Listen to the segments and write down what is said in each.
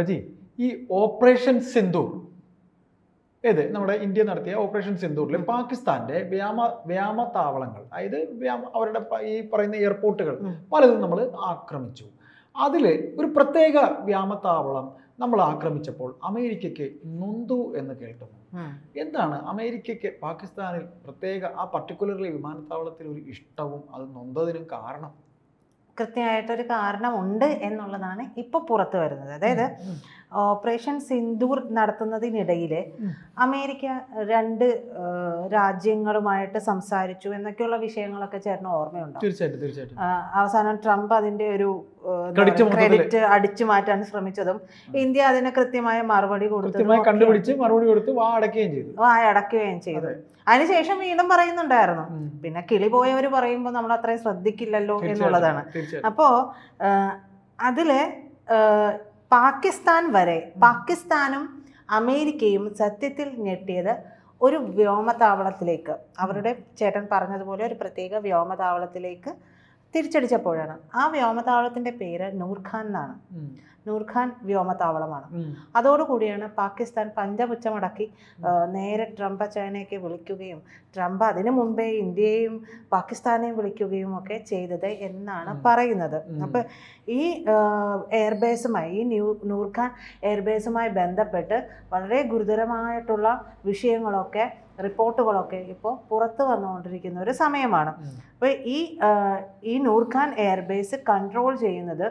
പ്രജി ഈ ഓപ്പറേഷൻ സിന്ദൂർ ഏത്? നമ്മുടെ ഇന്ത്യ നടത്തിയ ഓപ്പറേഷൻ സിന്ധൂറിൽ പാകിസ്ഥാന്റെ വ്യാമ വ്യാമ താവളങ്ങൾ അതായത് വ്യാമ അവരുടെ ഈ പറയുന്ന എയർപോർട്ടുകൾ പലതും നമ്മൾ ആക്രമിച്ചു. അതിൽ ഒരു പ്രത്യേക വ്യാമതാവളം നമ്മൾ ആക്രമിച്ചപ്പോൾ അമേരിക്കയ്ക്ക് നൊന്തു എന്ന് കേൾക്കുന്നു എന്താണ് അമേരിക്കയ്ക്ക് പാകിസ്ഥാനിൽ പ്രത്യേക ആ പർട്ടിക്കുലർലി വിമാനത്താവളത്തിൽ ഒരു ഇഷ്ടവും അത് നൊന്തതിനും കാരണം? കൃത്യമായിട്ടൊരു കാരണമുണ്ട് എന്നുള്ളതാണ് ഇപ്പോൾ പുറത്തു വരുന്നത് അതായത്. ഓപ്പറേഷൻ സിന്ദൂർ നടത്തുന്നതിനിടയിൽ അമേരിക്ക രണ്ട് രാജ്യങ്ങളുമായിട്ട് സംസാരിച്ചു എന്നൊക്കെയുള്ള വിഷയങ്ങളൊക്കെ ചേർന്ന് ഓർമ്മയുണ്ടോ? തീർച്ചയായിട്ടും തീർച്ചയായിട്ടും. അവസാനം ട്രംപ് അതിന്റെ ഒരു ക്രെഡിറ്റ് അടിച്ചു മാറ്റാൻ ശ്രമിച്ചതും ഇന്ത്യ അതിന് കൃത്യമായ മറുപടി കൊടുത്തു കണ്ടുപിടിച്ച് മറുപടി കൊടുത്ത് വാ അടക്കുകയും ചെയ്തു. വാ അടക്കുകയും ചെയ്തു. അതിനുശേഷം വീണ്ടും പറയുന്നുണ്ടായിരുന്നു. പിന്നെ കിളി പോയവർ പറയുമ്പോൾ നമ്മൾ അത്രയും ശ്രദ്ധിക്കില്ലല്ലോ എന്നുള്ളതാണ്. അപ്പോ അപ്പോൾ അതിൽ പാകിസ്ഥാൻ വരെ പാകിസ്ഥാനും അമേരിക്കയും സത്യത്തിൽ ഞെട്ടിയത് ഒരു വ്യോമതാവളത്തിലേക്ക്. അവരുടെ ചേട്ടൻ പറഞ്ഞതുപോലെ ഒരു പ്രത്യേക വ്യോമതാവളത്തിലേക്ക് തിരിച്ചടിച്ചപ്പോഴാണ്. ആ വ്യോമതാവളത്തിന്റെ പേര് നൂർഖാൻ എന്നാണ്. നൂർഖാൻ വ്യോമതാവളമാണ്. അതോടുകൂടിയാണ് പാകിസ്ഥാൻ പഞ്ചപുച്ചമടക്കി നേരെ ട്രംപ് ചൈനയൊക്കെ വിളിക്കുകയും ട്രംപ് അതിനു മുമ്പേ ഇന്ത്യയെയും പാകിസ്ഥാനെയും വിളിക്കുകയും ഒക്കെ ചെയ്തത് എന്നാണ്. പറയുന്നത്. അപ്പം ഈ എയർബേസുമായി ഈ ന്യൂ നൂർഖാൻ എയർബേസുമായി ബന്ധപ്പെട്ട് വളരെ ഗുരുതരമായിട്ടുള്ള വിഷയങ്ങളൊക്കെ റിപ്പോർട്ടുകളൊക്കെ ഇപ്പോൾ പുറത്തു വന്നുകൊണ്ടിരിക്കുന്ന ഒരു സമയമാണ്. അപ്പോൾ ഈ ഈ നൂർഖാൻ എയർബേസ് കൺട്രോൾ ചെയ്യുന്നത്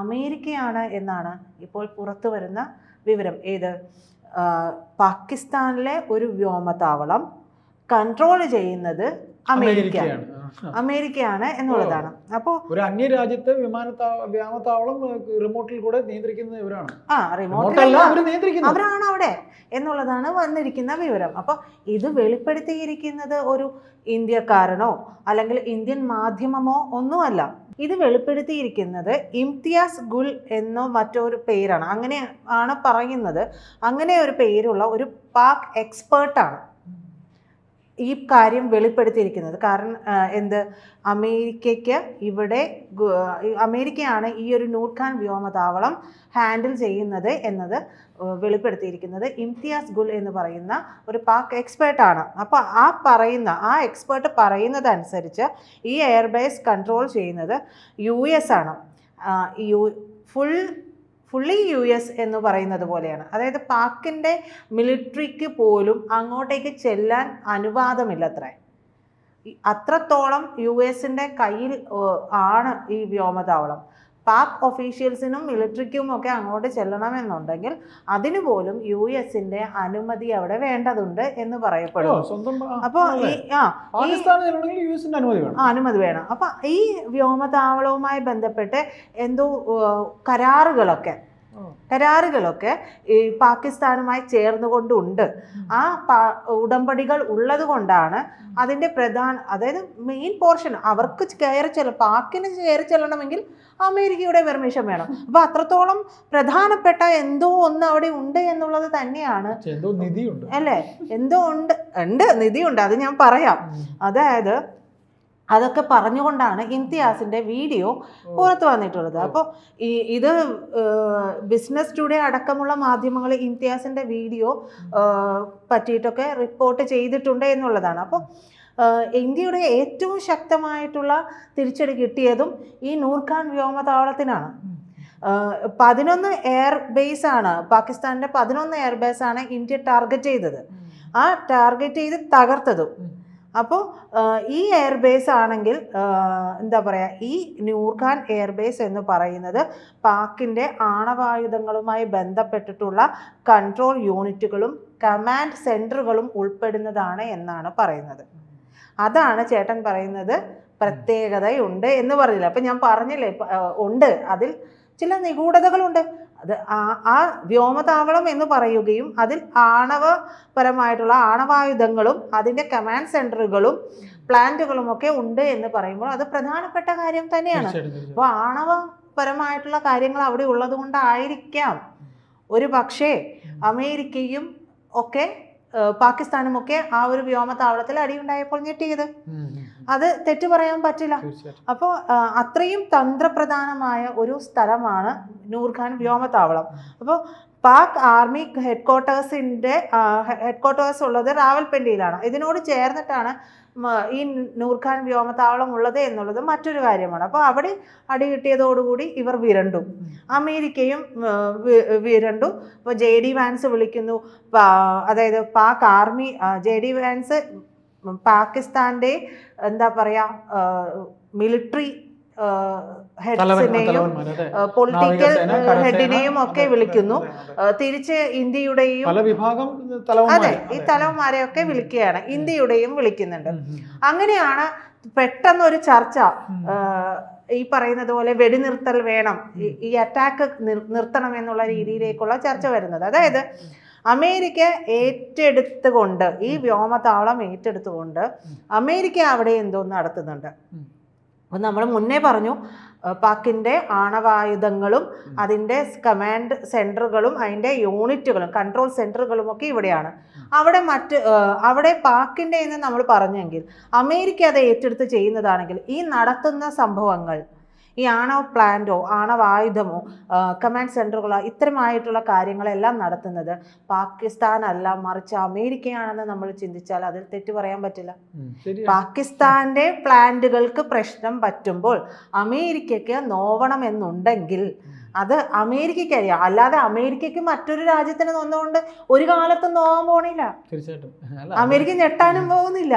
അമേരിക്കയാണ് എന്നാണ് ഇപ്പോൾ പുറത്തു വരുന്ന വിവരം. ഏത്? പാകിസ്ഥാനിലെ ഒരു വ്യോമതാവളം കൺട്രോൾ ചെയ്യുന്നത് അമേരിക്ക അമേരിക്കയാണ്. അമേരിക്കയാണ് എന്നുള്ളതാണ്. അപ്പോൾ ഒരു അന്യ രാജ്യത്തെ വ്യോമത്താവളം റിമോട്ടിൽ കൂടെ നിയന്ത്രിക്കുന്ന ഇവരാണ്. ആ റിമോട്ടിൽ അവരാണ് അവിടെ എന്നുള്ളതാണ് വന്നിരിക്കുന്ന വിവരം. അപ്പോൾ ഇത് വെളിപ്പെടുത്തിയിരിക്കുന്നത് ഒരു ഇന്ത്യക്കാരനോ അല്ലെങ്കിൽ ഇന്ത്യൻ മാധ്യമമോ ഒന്നുമല്ല. ഇത് വെളിപ്പെടുത്തിയിരിക്കുന്നത് ഇംതിയാസ് ഗുൽ എന്നോ മറ്റൊരു പേരാണ്. അങ്ങനെ ആണ് പറയുന്നത്. അങ്ങനെ ഒരു പേരുള്ള ഒരു പാക് എക്സ്പേർട്ടാണ്. ഈ കാര്യം വെളിപ്പെടുത്തിയിരിക്കുന്നത്. കാരണം എന്ത്? അമേരിക്കയ്ക്ക് ഇവിടെ അമേരിക്കയാണ് ഈ ഒരു നൂർഖാൻ വ്യോമതാവളം ഹാൻഡിൽ ചെയ്യുന്നത് എന്നത് വെളിപ്പെടുത്തിയിരിക്കുന്നത്. ഇംതിയാസ് ഗുൽ എന്ന് പറയുന്ന ഒരു പാക് എക്സ്പേർട്ടാണ്. അപ്പോൾ ആ പറയുന്ന ആ എക്സ്പേർട്ട് പറയുന്നതനുസരിച്ച് ഈ എയർബേസ് കൺട്രോൾ ചെയ്യുന്നത് യു എസ് ആണ്. U full fully U S എന്ന് പറയുന്നത് പോലെയാണ്. അതായത് പാക്കിന്റെ മിലിറ്ററിക്ക് പോലും അങ്ങോട്ടേക്ക് ചെല്ലാൻ അനുവാദമില്ലത്രേ. അത്ര അത്രത്തോളം യു എസിന്റെ കയ്യിൽ ആണ് ഈ വ്യോമതാവളം. പാക് ഒഫീഷ്യൽസിനും മിലിറ്ററിക്കും ഒക്കെ അങ്ങോട്ട് ചെല്ലണമെന്നുണ്ടെങ്കിൽ അതിനു പോലും യു എസിന്റെ അനുമതി അവിടെ വേണ്ടതുണ്ട് എന്ന് പറയപ്പെടും പറയപ്പെടുന്നു അപ്പോൾ ഈ ആ അനുമതി വേണം. അപ്പം ഈ വ്യോമതാവളവുമായി ബന്ധപ്പെട്ട് എന്തോ കരാറുകളൊക്കെ. കരാറുകളൊക്കെ ഈ പാകിസ്ഥാനുമായി ചേർന്നുകൊണ്ടുണ്ട്. ആ ഉടമ്പടികൾ ഉള്ളത് കൊണ്ടാണ് അതിന്റെ പ്രധാന അതായത് മെയിൻ പോർഷൻ അവർക്ക് കയറി ചെല്ല പാക്കിന് കയറി ചെല്ലണമെങ്കിൽ അമേരിക്കയുടെ പെർമിഷൻ വേണം. അപ്പോൾ അത്രത്തോളം പ്രധാനപ്പെട്ട എന്തോ ഒന്ന് അവിടെ ഉണ്ട് എന്നുള്ളത് തന്നെയാണ്. അല്ലേ? എന്തോ ഉണ്ട്. ഉണ്ട് നിധിയുണ്ട്. അത് ഞാൻ പറയാം. അതായത് അതൊക്കെ പറഞ്ഞുകൊണ്ടാണ് ഇംതിയാസിന്റെ വീഡിയോ പുറത്തു വന്നിട്ടുള്ളത്. അപ്പോൾ ഈ ഇത് ബിസിനസ് ടുഡേ അടക്കമുള്ള മാധ്യമങ്ങൾ ഇംതിയാസിന്റെ വീഡിയോ പറ്റിയിട്ടൊക്കെ റിപ്പോർട്ട് ചെയ്തിട്ടുണ്ട് എന്നുള്ളതാണ്. അപ്പോൾ ഇന്ത്യയുടെ ഏറ്റവും ശക്തമായിട്ടുള്ള തിരിച്ചടി കിട്ടിയതും ഈ നൂർഖാൻ വ്യോമതാവളത്തിനാണ്. പതിനൊന്ന് എയർ ബേസ് ആണ് പാകിസ്ഥാന്റെ പതിനൊന്ന് എയർ ബേസ് ആണ് ഇന്ത്യ ടാർഗറ്റ് ചെയ്തത്. ആ ടാർഗറ്റ് ചെയ്ത് തകർത്തതും. അപ്പോൾ ഈ എയർബേസ് ആണെങ്കിൽ എന്താ പറയുക ഈ നൂർഖാൻ എയർബേസ് എന്ന് പറയുന്നത് പാക്കിന്റെ ആണവായുധങ്ങളുമായി ബന്ധപ്പെട്ടിട്ടുള്ള കൺട്രോൾ യൂണിറ്റുകളും കമാൻഡ് സെന്ററുകളും ഉൾപ്പെടുന്നതാണ് എന്നാണ് പറയുന്നത്. അതാണ് ചേട്ടൻ പറയുന്നത് പ്രത്യേകതയുണ്ട് എന്ന് പറഞ്ഞില്ല? അപ്പം ഞാൻ പറഞ്ഞില്ലേ ഉണ്ട്. അതിൽ ചില നിഗൂഢതകളുണ്ട്. അത് ആ ആ വ്യോമതാവളം എന്ന് പറയുകയും അതിൽ ആണവപരമായിട്ടുള്ള ആണവായുധങ്ങളും അതിന്റെ കമാൻഡ് സെന്ററുകളും പ്ലാന്റുകളും ഒക്കെ ഉണ്ട് എന്ന് പറയുമ്പോൾ അത് പ്രധാനപ്പെട്ട കാര്യം തന്നെയാണ്. അപ്പോൾ ആണവപരമായിട്ടുള്ള കാര്യങ്ങൾ അവിടെ ഉള്ളത് കൊണ്ടായിരിക്കാം ഒരു പക്ഷേ അമേരിക്കയും ഒക്കെ ഏഹ്, പാകിസ്ഥാനുമൊക്കെ ആ ഒരു വ്യോമതാവളത്തിൽ അടിയുണ്ടായപ്പോൾ ഞെട്ടിയത്. അത് തെറ്റു പറയാൻ പറ്റില്ല. അപ്പോൾ അത്രയും തന്ത്രപ്രധാനമായ ഒരു സ്ഥലമാണ് നൂർഖാൻ വ്യോമതാവളം. അപ്പോൾ Pak army head headquarters head quarters ഉള്ളത് റാവൽപിണ്ടിയിലാണ്. ഇതിനോട് ചേർന്നിട്ടാണ് ഈ നൂർഖാൻ വ്യോമത്താവളം ഉള്ളത് എന്നുള്ളത് മറ്റൊരു കാര്യമാണ്. അപ്പോൾ അവിടെ അടി കിട്ടിയതോടുകൂടി ഇവർ വിരണ്ടു. അമേരിക്കയും വിരണ്ടു. ഇപ്പോൾ ജെ ഡി വാൻസ് വിളിക്കുന്നു. അതായത് Pak army J D Vance പാകിസ്ഥാന്റെ എന്താ പറയുക തലവൻ ഹെഡ്സിനെയും പൊളിറ്റിക്കൽ ഹെഡിനെയും ഒക്കെ വിളിക്കുന്നു. തിരിച്ച് ഇന്ത്യയുടെയും അതെ ഈ തലവന്മാരെയൊക്കെ വിളിക്കുകയാണ്. ഇന്ത്യയുടെയും വിളിക്കുന്നുണ്ട്. അങ്ങനെയാണ് പെട്ടെന്നൊരു ചർച്ച ഈ പറയുന്നത് പോലെ വെടിനിർത്തൽ വേണം. ഈ- അറ്റാക്ക് നിർത്തണം എന്നുള്ള രീതിയിലേക്കുള്ള ചർച്ച വരുന്നത്. അതായത് അമേരിക്ക ഏറ്റെടുത്തുകൊണ്ട് ഈ വ്യോമതാവളം ഏറ്റെടുത്തുകൊണ്ട് അമേരിക്ക അവിടെ എന്തോ നടത്തുന്നുണ്ട്. അപ്പം നമ്മൾ മുന്നേ പറഞ്ഞു പാക്കിന്റെ പാക്കിന്റെ ആണവായുധങ്ങളും അതിന്റെ കമാൻഡ് സെന്ററുകളും അതിന്റെ യൂണിറ്റുകളും കൺട്രോൾ സെന്ററുകളും ഒക്കെ ഇവിടെയാണ്. അവിടെ മറ്റ് അവിടെ പാക്കിന്റെ എന്ന് നമ്മൾ പറഞ്ഞെങ്കിൽ അമേരിക്ക അത് ഏറ്റെടുത്ത് ചെയ്യുന്നതാണെങ്കിൽ ഈ നടത്തുന്ന സംഭവങ്ങൾ ഈ ആണവ പ്ലാന്റോ ആണവായുധമോ കമാൻഡ് സെന്ററുകളോ ഇത്തരമായിട്ടുള്ള കാര്യങ്ങളെല്ലാം നടത്തുന്നത് പാകിസ്ഥാനല്ല. മറിച്ച് അമേരിക്കയാണെന്ന് നമ്മൾ ചിന്തിച്ചാൽ അതിൽ തെറ്റ് പറയാൻ പറ്റില്ല. പാകിസ്ഥാന്റെ പ്ലാന്റുകൾക്ക് പ്രശ്നം പറ്റുമ്പോൾ അമേരിക്കയ്ക്ക് നോവണം എന്നുണ്ടെങ്കിൽ അത് അമേരിക്കയ്ക്ക് അറിയാം അല്ലാതെ അമേരിക്കയ്ക്ക് മറ്റൊരു രാജ്യത്തിന് നൊന്നുകൊണ്ട് ഒരു കാലത്തും നോവാൻ പോണില്ല. തീർച്ചയായിട്ടും. അമേരിക്ക ഞെട്ടാനും പോകുന്നില്ല.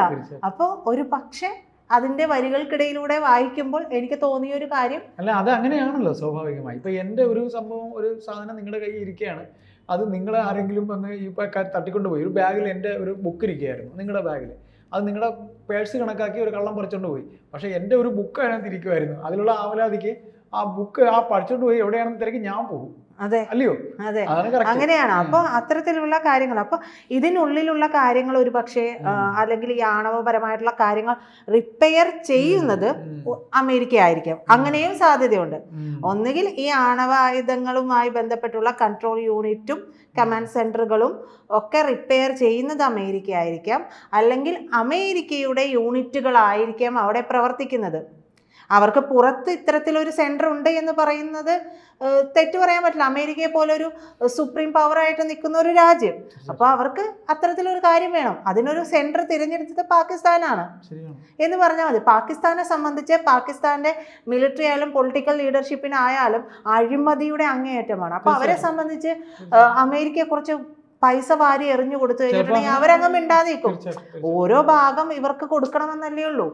അപ്പോൾ ഒരു പക്ഷേ അതിന്റെ വരികൾക്കിടയിലൂടെ വായിക്കുമ്പോൾ എനിക്ക് തോന്നിയ ഒരു കാര്യം അല്ല അത് അങ്ങനെയാണല്ലോ സ്വാഭാവികമായി. ഇപ്പൊ എന്റെ ഒരു സംഭവം ഒരു സാധനം നിങ്ങളുടെ കയ്യിൽ ഇരിക്കുകയാണ്. അത് നിങ്ങൾ ആരെങ്കിലും വന്ന് ഈ തട്ടിക്കൊണ്ട് പോയി ഒരു ബാഗിൽ എന്റെ ഒരു ബുക്ക് ഇരിക്കുകയായിരുന്നു നിങ്ങളുടെ ബാഗിൽ. അത് നിങ്ങളുടെ പേഴ്സ് കണക്കാക്കി ഒരു കള്ളം പറിച്ചോണ്ട് പോയി പക്ഷേ എന്റെ ഒരു ബുക്ക് അതിനകത്ത് ഇരിക്കുമായിരുന്നു അതിലുള്ള ആവലാതിക്ക് ആ ബുക്ക് ആ പറിച്ചോണ്ട് പോയി എവിടെയാണെന്ന് തിരക്കി ഞാൻ പോകും. അതെ. അല്ലയോ? അതെ. അങ്ങനെയാണ്. അപ്പൊ അത്തരത്തിലുള്ള കാര്യങ്ങൾ. അപ്പൊ ഇതിനുള്ളിലുള്ള കാര്യങ്ങൾ ഒരു പക്ഷേ അല്ലെങ്കിൽ ഈ ആണവപരമായിട്ടുള്ള കാര്യങ്ങൾ റിപ്പയർ ചെയ്യുന്നത് അമേരിക്ക ആയിരിക്കും അങ്ങനെയും സാധ്യതയുണ്ട്. ഒന്നുകിൽ ഈ ആണവായുധങ്ങളുമായി ബന്ധപ്പെട്ടുള്ള കൺട്രോൾ യൂണിറ്റും കമാൻഡ് സെന്ററുകളും ഒക്കെ റിപ്പയർ ചെയ്യുന്നത് അമേരിക്ക ആയിരിക്കാം അല്ലെങ്കിൽ അമേരിക്കയുടെ യൂണിറ്റുകളായിരിക്കാം അവിടെ പ്രവർത്തിക്കുന്നത്. അവർക്ക് പുറത്ത് ഇത്തരത്തിലൊരു സെന്റർ ഉണ്ട് എന്ന് പറയുന്നത് തെറ്റ് പറയാൻ പറ്റില്ല. അമേരിക്കയെ പോലെ ഒരു സുപ്രീം പവറായിട്ട് നിൽക്കുന്ന ഒരു രാജ്യം. അപ്പോൾ അവർക്ക് അത്തരത്തിലൊരു കാര്യം വേണം. അതിനൊരു സെന്റർ തിരഞ്ഞെടുത്തത് പാകിസ്ഥാനാണ്. എന്ന് പറഞ്ഞാൽ മതി. പാകിസ്ഥാനെ സംബന്ധിച്ച് പാകിസ്ഥാന്റെ മിലിറ്ററി ആയാലും പൊളിറ്റിക്കൽ ലീഡർഷിപ്പിനായാലും അഴിമതിയുടെ അങ്ങേയറ്റമാണ്. അപ്പോൾ അവരെ സംബന്ധിച്ച് അമേരിക്കയെക്കുറിച്ച് അമേരിക്ക കുറച്ച് പൈസ വാരി എറിഞ്ഞു കൊടുത്തു കഴിഞ്ഞിട്ടുണ്ടെങ്കിൽ അവരങ്ങ് മിണ്ടാതെ നിൽക്കും. ഓരോ ഭാഗം ഇവർക്ക് കൊടുക്കണമെന്നല്ലേ ഉള്ളൂ.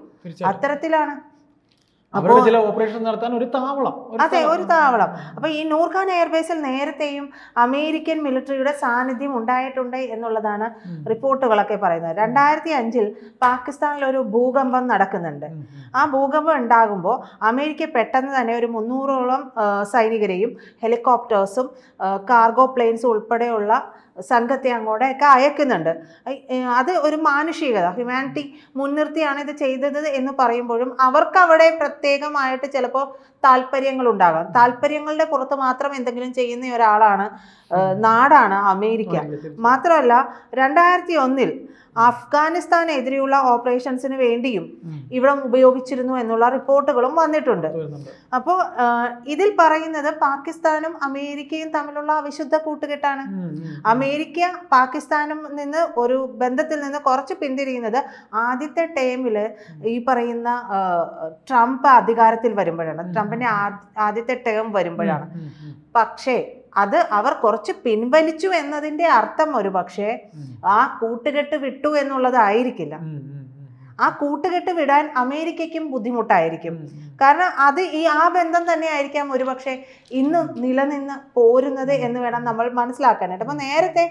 അത്തരത്തിലാണ്. ചില ഓപ്പറേഷൻ നടത്താൻ ഒരു താവളം അതെ ഒരു താവളം. അപ്പൊ ഈ നൂർഖാൻ എയർബേസിൽ നേരത്തെയും അമേരിക്കൻ മിലിറ്ററിയുടെ സാന്നിധ്യം ഉണ്ടായിട്ടുണ്ട് എന്നുള്ളതാണ്. റിപ്പോർട്ടുകളൊക്കെ പറയുന്നത്. രണ്ടായിരത്തി അഞ്ചിൽ പാകിസ്ഥാനിൽ ഒരു ഭൂകമ്പം നടക്കുന്നുണ്ട്. ആ ഭൂകമ്പം ഉണ്ടാകുമ്പോൾ അമേരിക്ക പെട്ടെന്ന് തന്നെ ഒരു മുന്നൂറോളം സൈനികരെയും ഹെലികോപ്റ്റേഴ്സും കാർഗോ പ്ലെയിൻസും ഉൾപ്പെടെയുള്ള സംഘത്തെ അങ്ങോട്ടൊക്കെ അയക്കുന്നുണ്ട്. അത് ഒരു മാനുഷികത. ഹ്യൂമാനിറ്റി മുൻനിർത്തിയാണ് ഇത് ചെയ്തത് എന്ന് പറയുമ്പോഴും അവർക്ക് അവിടെ പ്രത്യേകമായിട്ട് ചിലപ്പോൾ താല്പര്യങ്ങളുണ്ടാകാം. താല്പര്യങ്ങളുടെ പുറത്ത് മാത്രം എന്തെങ്കിലും ചെയ്യുന്ന ഒരാളാണ് നാടാണ് അമേരിക്ക. മാത്രമല്ല രണ്ടായിരത്തി ഒന്നിൽ അഫ്ഗാനിസ്ഥാനെതിരെയുള്ള ഓപ്പറേഷൻസിന് വേണ്ടിയും. ഇവിടെ ഉപയോഗിച്ചിരുന്നു എന്നുള്ള റിപ്പോർട്ടുകളും വന്നിട്ടുണ്ട്. അപ്പോൾ ഇതിൽ പറയുന്നത് പാകിസ്ഥാനും അമേരിക്കയും തമ്മിലുള്ള അവിശുദ്ധ കൂട്ടുകെട്ടാണ്. അമേരിക്ക പാകിസ്ഥാനും നിന്ന് ഒരു ബന്ധത്തിൽ നിന്ന് കുറച്ച് പിന്തിരിയുന്നത് ആദ്യത്തെ ടൈമിൽ ഈ പറയുന്ന ട്രംപ് അധികാരത്തിൽ വരുമ്പോഴാണ്. ട്രംപിന്റെ ആ- ആദ്യത്തെ ടേം വരുമ്പോഴാണ്. പക്ഷേ അത് അവർ കുറച്ച് പിൻവലിച്ചു എന്നതിന്റെ അർത്ഥം ഒരു പക്ഷേ ആ കൂട്ടുകെട്ട് വിട്ടു എന്നുള്ളതായിരിക്കില്ല. ആ കൂട്ടുകെട്ട് വിടാൻ അമേരിക്കയ്ക്കും ബുദ്ധിമുട്ടായിരിക്കും. കാരണം അത് ഈ ആ ബന്ധം തന്നെ ആയിരിക്കാം ഒരുപക്ഷെ ഇന്ന് നിലനിന്ന് പോരുന്നത് എന്ന് വേണം നമ്മൾ മനസ്സിലാക്കാനായിട്ട്. അപ്പം നേരത്തെ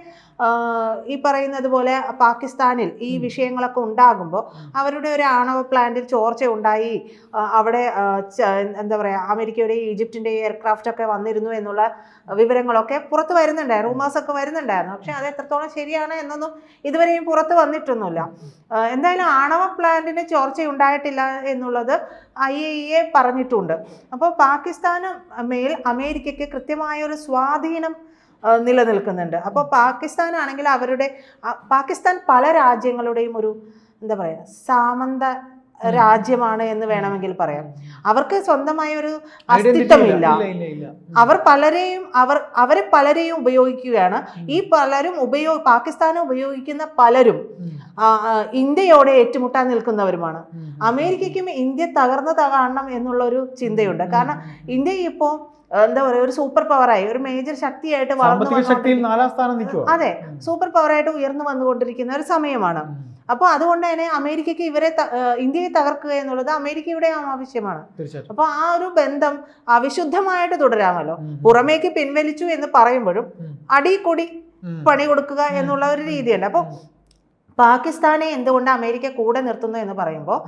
ഈ പറയുന്നത് പോലെ പാകിസ്ഥാനിൽ ഈ വിഷയങ്ങളൊക്കെ ഉണ്ടാകുമ്പോൾ അവരുടെ ഒരു ആണവ പ്ലാന്റിൽ ചോർച്ച ഉണ്ടായി. അവിടെ എന്താ പറയുക അമേരിക്കയുടെ ഈജിപ്തിന്റെ എയർക്രാഫ്റ്റ് ഒക്കെ വന്നിരുന്നു എന്നുള്ള വിവരങ്ങളൊക്കെ പുറത്ത് വരുന്നുണ്ടായിരുന്നു റൂമേഴ്സ് ഒക്കെ വരുന്നുണ്ടായിരുന്നു. പക്ഷെ അത് എത്രത്തോളം ശരിയാണ് എന്നൊന്നും ഇതുവരെയും പുറത്ത് വന്നിട്ടൊന്നുമില്ല. എന്തായാലും ആണവ പ്ലാന്റിന് ചോർച്ചയുണ്ടായിട്ടില്ല എന്നുള്ളത് ഐ എ എ പറഞ്ഞിട്ടുണ്ട്. അപ്പോൾ പാകിസ്ഥാന് മേൽ അമേരിക്കയ്ക്ക് കൃത്യമായ ഒരു സ്വാധീനം നിലനിൽക്കുന്നുണ്ട്. അപ്പോൾ പാകിസ്ഥാനാണെങ്കിൽ അവരുടെ പാകിസ്ഥാൻ പല രാജ്യങ്ങളുടെയും ഒരു എന്താ പറയുക സാമന്ത രാജ്യമാണ് എന്ന് വേണമെങ്കിൽ പറയാം. അവർക്ക് സ്വന്തമായ ഒരു അസ്തിത്വമില്ല. അവർ പലരെയും അവർ അവരെ പലരെയും ഉപയോഗിക്കുകയാണ്. ഈ പലരും ഉപയോഗ പാകിസ്ഥാനെ ഉപയോഗിക്കുന്ന പലരും ഇന്ത്യയോടെ ഏറ്റുമുട്ടാൻ നിൽക്കുന്നവരുമാണ്. അമേരിക്കയ്ക്കും ഇന്ത്യ തകർന്നു കാണണം എന്നുള്ള ഒരു ചിന്തയുണ്ട് കാരണം ഇന്ത്യ ഇപ്പോൾ എന്താ പറയുക ഒരു സൂപ്പർ പവറായി ഒരു മേജർ ശക്തിയായിട്ട് വളർന്നു അതെ സൂപ്പർ പവറായിട്ട് ഉയർന്നു വന്നുകൊണ്ടിരിക്കുന്ന ഒരു സമയമാണ്. അപ്പോൾ അതുകൊണ്ട് തന്നെ അമേരിക്കയ്ക്ക് ഇവരെ ഇന്ത്യയെ തകർക്കുക എന്നുള്ളത് അമേരിക്കയുടെ ആവശ്യമാണ്. അപ്പോൾ ആ ഒരു ബന്ധം അവിശുദ്ധമായിട്ട് തുടരാമല്ലോ. പുറമേക്ക് പിൻവലിച്ചു എന്ന് പറയുമ്പോഴും അടി കൊടി പണി കൊടുക്കുക എന്നുള്ള ഒരു രീതിയുണ്ട് അപ്പോൾ പാകിസ്ഥാനെ എന്തുകൊണ്ട് അമേരിക്ക കൂടെ നിർത്തുന്നു എന്ന് പറയുമ്പോൾ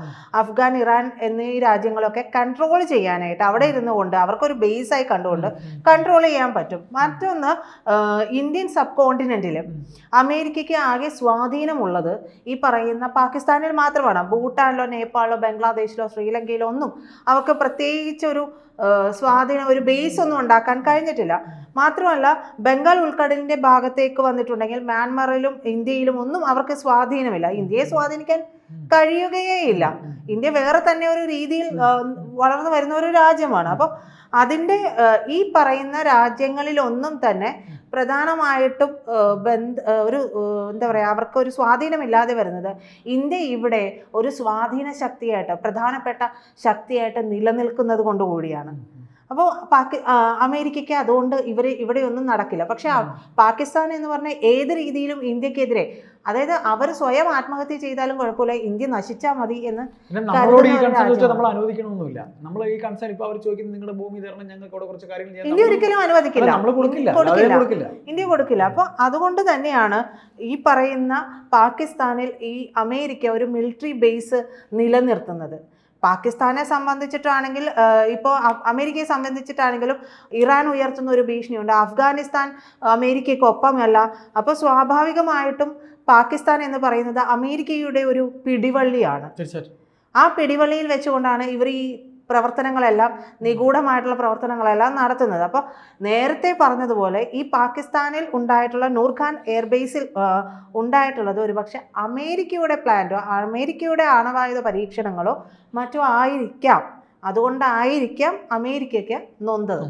അഫ്ഗാൻ ഇറാൻ എന്നീ രാജ്യങ്ങളൊക്കെ കൺട്രോൾ ചെയ്യാനായിട്ട് അവിടെ ഇരുന്നു കൊണ്ട് അവർക്കൊരു ബേസായി കണ്ടുകൊണ്ട് കൺട്രോൾ ചെയ്യാൻ പറ്റും. മറ്റൊന്ന് ഇന്ത്യൻ സബ് കോണ്ടിനെന്റിൽ അമേരിക്കയ്ക്ക് ആകെ സ്വാധീനമുള്ളത് ഈ പറയുന്ന പാകിസ്ഥാനിൽ മാത്രമാണ്. ഭൂട്ടാനിലോ നേപ്പാളിലോ ബംഗ്ലാദേശിലോ ശ്രീലങ്കയിലോ ഒന്നും അവർക്ക് പ്രത്യേകിച്ചൊരു സ്വാധീനം ഒരു ബേസ് ഒന്നും ഉണ്ടാക്കാൻ കഴിഞ്ഞിട്ടില്ല. മാത്രമല്ല ബംഗാൾ ഉൾക്കടലിന്റെ ഭാഗത്തേക്ക് വന്നിട്ടുണ്ടെങ്കിൽ മ്യാൻമറിലും ഇന്ത്യയിലും ഒന്നും അവർക്ക് സ്വാധീനമില്ല. ഇന്ത്യയെ സ്വാധീനിക്കാൻ കഴിയുകയേയില്ല. ഇന്ത്യ വേറെ തന്നെ ഒരു രീതിയിൽ വളർന്നു വരുന്ന ഒരു രാജ്യമാണ്. അപ്പോൾ അതിന്റെ ഈ പറയുന്ന രാജ്യങ്ങളിലൊന്നും തന്നെ പ്രധാനമായിട്ടും ബന്ധ ഒരു എന്താ പറയുക അവർക്ക് ഒരു സ്വാധീനമില്ലാതെ വരുന്നത് ഇന്ത്യ ഇവിടെ ഒരു സ്വാധീന ശക്തിയായിട്ട് പ്രധാനപ്പെട്ട ശക്തിയായിട്ട് നിലനിൽക്കുന്നത് കൊണ്ടുകൂടിയാണ് അപ്പോൾ പാകി അമേരിക്കയ്ക്ക് അതുകൊണ്ട് ഇവർ ഇവിടെയൊന്നും നടക്കില്ല. പക്ഷേ പാകിസ്ഥാൻ എന്ന് പറഞ്ഞാൽ ഏത് രീതിയിലും ഇന്ത്യക്കെതിരെ അതായത് അവർ സ്വയം ആത്മഹത്യ ചെയ്താലും കുഴപ്പമില്ല ഇന്ത്യ നശിച്ചാൽ മതി എന്ന് നമ്മളോട് ഈ കൺസേൺ നമ്മൾ നമ്മൾ ഈ കൺസേൺ ഇപ്പൊ അവർ ചോദിക്കുന്നത് നിങ്ങളുടെ ഭൂമി തരണം ഞങ്ങൾക്ക് അവിടെ കുറച്ച് കാര്യങ്ങൾ ഇന്ത്യ ഒരിക്കലും അനുവദിക്കില്ല. നമ്മൾ കൊടുക്കില്ല. ഇന്ത്യ കൊടുക്കില്ല. അപ്പൊ അതുകൊണ്ട് തന്നെയാണ് ഈ പറയുന്ന പാകിസ്ഥാനിൽ ഈ അമേരിക്ക ഒരു മിലിറ്ററി ബേസ് നിലനിർത്തുന്നത്. പാകിസ്ഥാനെ സംബന്ധിച്ചിട്ടാണെങ്കിൽ ഇപ്പോൾ അമേരിക്കയെ സംബന്ധിച്ചിട്ടാണെങ്കിലും ഇറാൻ ഉയർത്തുന്ന ഒരു ഭീഷണിയുണ്ട്. അഫ്ഗാനിസ്ഥാൻ അമേരിക്കയ്ക്ക് ഒപ്പമല്ല അപ്പോൾ സ്വാഭാവികമായിട്ടും പാകിസ്ഥാൻ എന്ന് പറയുന്നത് അമേരിക്കയുടെ ഒരു പിടിവള്ളിയാണ്. തീർച്ചയായിട്ടും. ആ പിടിവള്ളിയിൽ വെച്ചുകൊണ്ടാണ് ഇവർ ഈ പ്രവർത്തനങ്ങളെല്ലാം നിഗൂഢമായിട്ടുള്ള പ്രവർത്തനങ്ങളെല്ലാം നടത്തുന്നത്. അപ്പോൾ നേരത്തെ പറഞ്ഞതുപോലെ ഈ പാകിസ്ഥാനിൽ ഉണ്ടായിട്ടുള്ള നൂർഖാൻ എയർബേസിൽ ഉണ്ടായിട്ടുള്ളത് ഒരുപക്ഷെ അമേരിക്കയുടെ പ്ലാന്റോ അമേരിക്കയുടെ ആണവായുധ പരീക്ഷണങ്ങളോ മറ്റോ ആയിരിക്കാം. അതുകൊണ്ടായിരിക്കാം അമേരിക്കയ്ക്ക് നൊന്തത്.